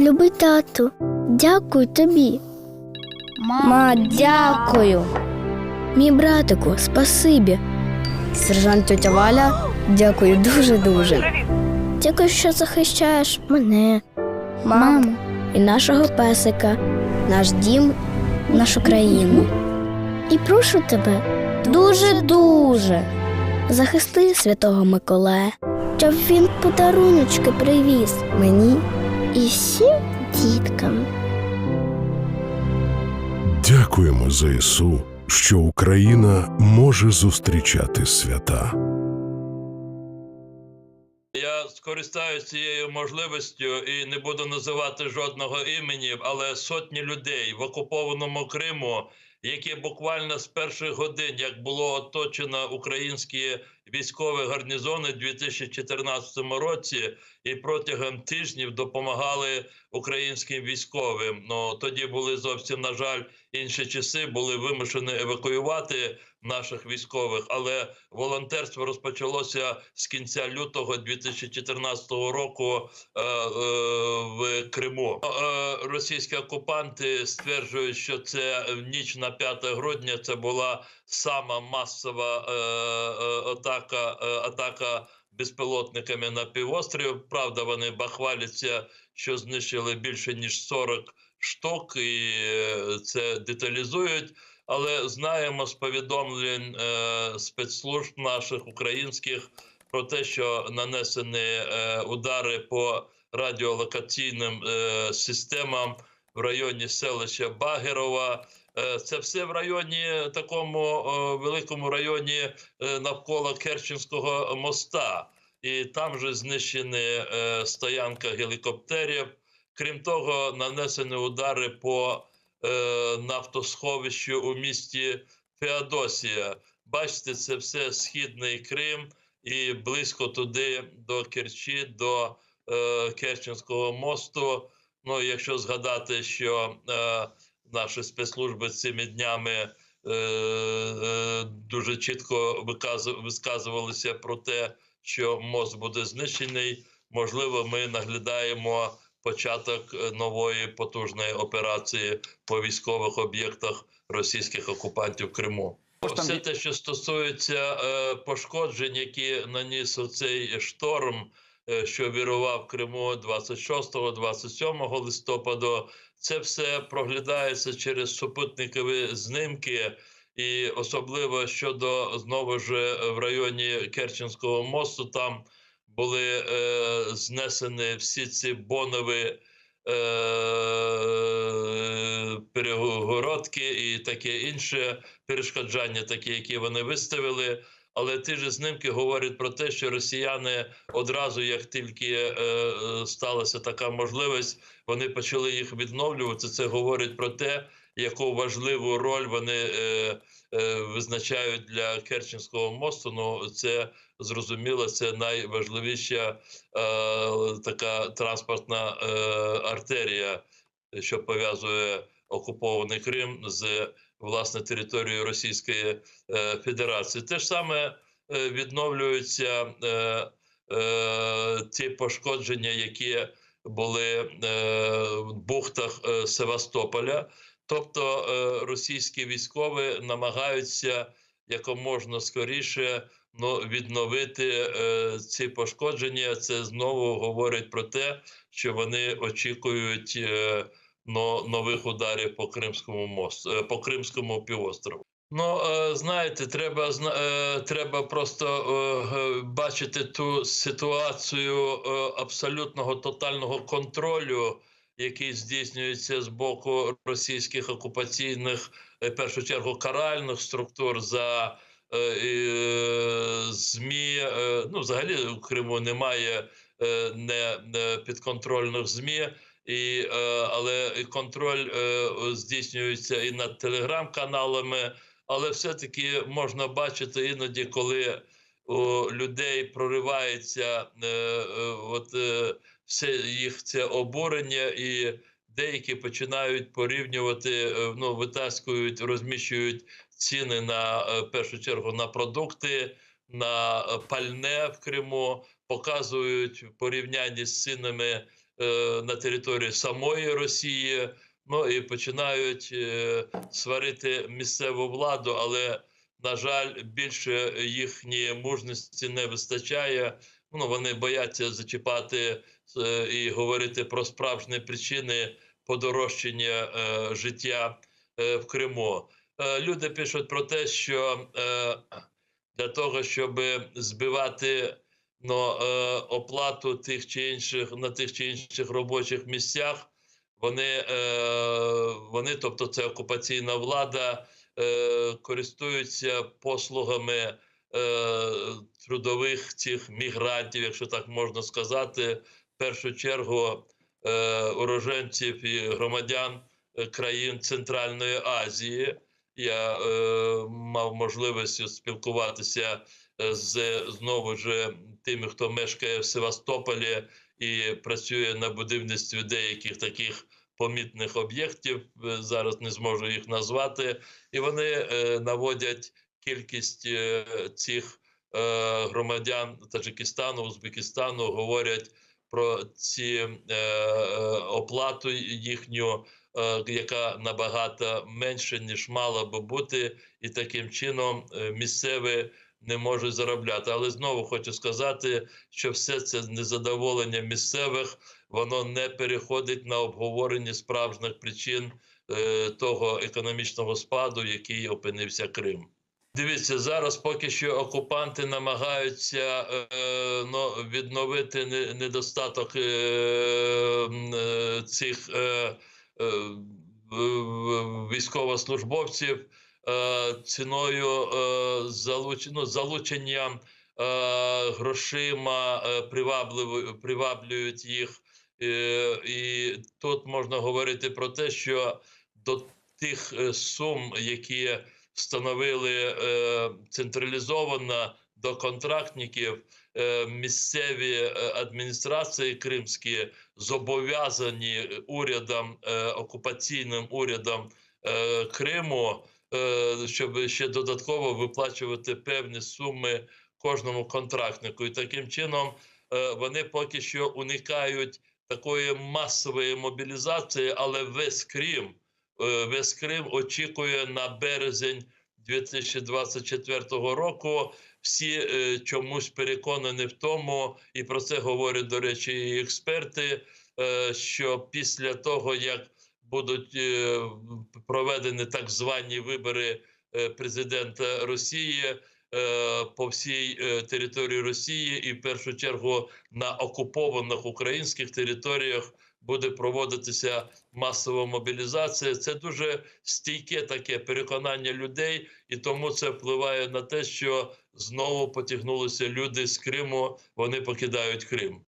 Любий тату, дякую тобі. Ма, дякую. Мій братику, спасибі. Сержант тетя Валя, дякую дуже-дуже. Дякую, що захищаєш мене, Мамо, і нашого песика, наш дім, нашу країну. і прошу тебе, Дуже-дуже. захисти святого Миколая, щоб він подаруночки привіз мені і всім діткам. Дякуємо ЗСУ, що Україна може зустрічати свята. Я скористаюся цією можливістю і не буду називати жодного імені, але сотні людей в окупованому Криму, які буквально з перших годин, як було оточено українські військові гарнізони у 2014 році, і протягом тижнів допомагали українським військовим. Ну тоді були зовсім на жаль інші часи, були вимушені евакуювати наших військових, але волонтерство розпочалося з кінця лютого 2014 року е, е, в Криму. Е, російські окупанти стверджують, що це ніч на 5 грудня це була сама масова е, е, атака, е, атака безпілотниками на півострів. Правда, вони бахваляться, що знищили більше ніж 40 штук, і е, це деталізують. Але знаємо з повідомлень е, спецслужб наших українських про те, що нанесені удари по радіолокаційним системам в районі селища Багерова. Е, Це все в районі такому е, великому районі е, навколо Керченського моста, і там же знищені е, стоянка гелікоптерів. Крім того, нанесені удари по е, нафтосховищу у місті Феодосія. Бачите, це все східний Крим і близько туди до Керчі, до е, Керченського мосту. Ну, якщо згадати, що е, наші спецслужби цими днями е, е, дуже чітко висказувалися про те, що мост буде знищений, можливо, ми наглядаємо початок е, нової потужної операції по військових об'єктах російських окупантів Криму. Все те, що стосується е, пошкоджень, які наніс оцей шторм, е, що вірував Криму 26-27 листопаду, це все проглядається через супутникові знимки. І особливо щодо знову ж в районі Керченського мосту, там були е, знесені всі ці бонові е, перегородки і таке інше перешкоджання, такі, які вони виставили. Але ті ж знімки говорять про те, що росіяни одразу, як тільки е, е, сталася така можливість, вони почали їх відновлювати. Це говорить про те, яку важливу роль вони е, е, визначають для Керченського мосту. Ну це зрозуміло, це найважливіша е, така транспортна е, артерія, що пов'язує окупований Крим з власне територією Російської е, Федерації. Те ж саме е, відновлюються е, е, ті пошкодження, які були в бухтах Севастополя. Тобто російські військові намагаються якомога скоріше ну, відновити е, ці пошкодження. Це знову говорить про те, що вони очікують е, нових ударів по Кримському мосту, е, по Кримському півострову. Ну, е, знаєте, треба е, треба просто бачити ту ситуацію абсолютного тотального контролю, який здійснюється з боку російських окупаційних, в першу чергу, каральних структур за змі. Ну, взагалі в Криму немає не, не підконтрольних змі. І, е, але контроль е, здійснюється і над телеграм-каналами, але все-таки можна бачити іноді, коли у людей проривається е, е, от, е, все їх це обурення, і деякі починають порівнювати, е, ну, витаскують, розміщують ціни на е, першу чергу на продукти, на е, пальне в Криму, показують в порівнянні з цінами на території самої Росії. Ну і починають е, сварити місцеву владу, але на жаль, більше їхньої мужності не вистачає. Ну вони бояться зачіпати е, і говорити про справжні причини подорожчання е, життя е, в Криму. Е, люди пишуть про те, що е, для того, щоб збивати ну, е, оплату тих чи інших на тих чи інших робочих місцях, вони, е, вони тобто це окупаційна влада, е, користуються послугами е, трудових цих мігрантів, якщо так можна сказати, в першу чергу е, уроженців і громадян е, країн Центральної Азії. Я е, мав можливість спілкуватися з знову ж тими, хто мешкає в Севастополі і працює на будівництві деяких таких помітних об'єктів. Е, Зараз не зможу їх назвати, і вони е, наводять кількість е, цих громадян Таджикистану, Узбекистану, говорять про ці оплату їхню, яка набагато менше ніж мала би бути, і таким чином місцеві не можуть заробляти. Але знову хочу сказати, що все це незадоволення місцевих воно не переходить на обговорення справжніх причин е, того економічного спаду, який опинився Крим. Дивіться, зараз поки що окупанти намагаються е, ну, відновити недостаток е, е, цих е, е, військовослужбовців ціною е, залуч, ну, залученням е, грошима, е, приваблюють їх. Е, і тут можна говорити про те, що до тих е, сум, які встановили е, централізовано до контрактників, е, місцеві е, адміністрації кримські зобов'язані урядом, е, окупаційним урядом е, Криму, е, щоб ще додатково виплачувати певні суми кожному контрактнику. І таким чином е, вони поки що уникають такої масової мобілізації, але весь Крим, е, весь Крим очікує на березень 2024 року. Всі е, чомусь переконані в тому, і про це говорять, до речі, і експерти, е, що після того, як будуть е, проведені так звані вибори е, президента Росії е, по всій території Росії, і в першу чергу на окупованих українських територіях буде проводитися масова мобілізація. Це дуже стійке таке переконання людей, і тому це впливає на те, що знову потягнулися люди з Криму. Вони покидають Крим.